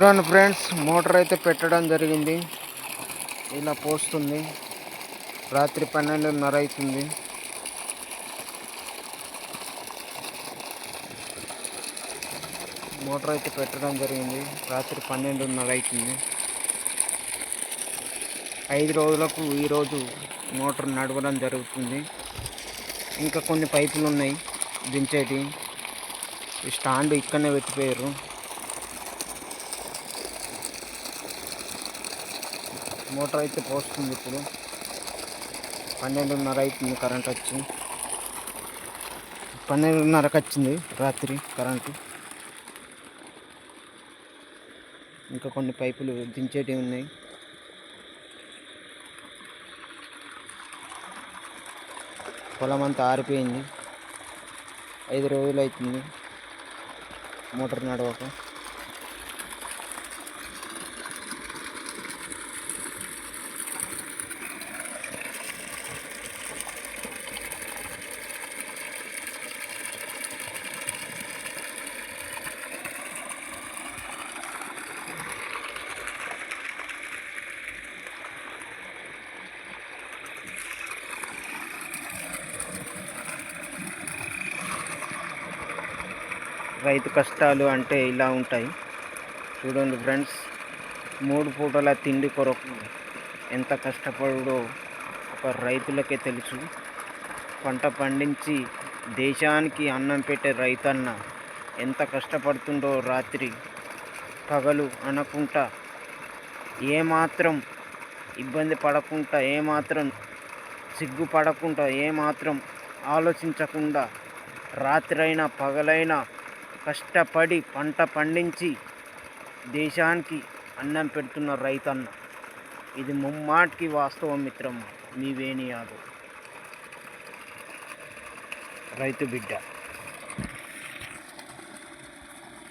చూడండి friends motor అయితే పెట్టడం జరిగింది. ఇలా పోస్తుంది. రాత్రి పన్నెండున్నర అవుతుంది. మోటార్ అయితే పెట్టడం జరిగింది. రాత్రి పన్నెండున్నర అవుతుంది. ఐదు రోజులకు ఈరోజు మోటార్ నడవడం జరుగుతుంది. ఇంకా కొన్ని పైపులు ఉన్నాయి. దించేటి. ఈ స్టాండ్ ఇక్కడనే పెట్టిపోయారు. మోటార్ అయితే పోస్తుంది ఇప్పుడు. పన్నెండున్నర అవుతుంది కరెంట్ వచ్చి. పన్నెండున్నరకు వచ్చింది రాత్రి కరెంటు. ఇంకా కొన్ని పైపులు దించేటివి ఉన్నాయి. పొలం అంతా ఆరిపోయింది. ఐదు రోజులు అవుతుంది మోటార్ నడవక. రైతు కష్టాలు అంటే ఇలా ఉంటాయి. చూడండి ఫ్రెండ్స్ మూడు పూటల తిండి కొరకు ఎంత కష్టపడుడో ఒక రైతులకే తెలుసు. పంట పండించి దేశానికి అన్నం పెట్టే రైతన్న ఎంత కష్టపడుతుండో రాత్రి పగలు అనకుండా ఏమాత్రం ఇబ్బంది పడకుండా ఏమాత్రం సిగ్గుపడకుండా ఏమాత్రం ఆలోచించకుండా రాత్రైనా పగలైనా కష్టపడి పంట పండించి దేశానికి అన్నం పెడుతున్న రైతన్న. ఇది ముమ్మాటికి వాస్తవం మిత్రమ్మ మీ వేణి యాదవ్ రైతు బిడ్డ.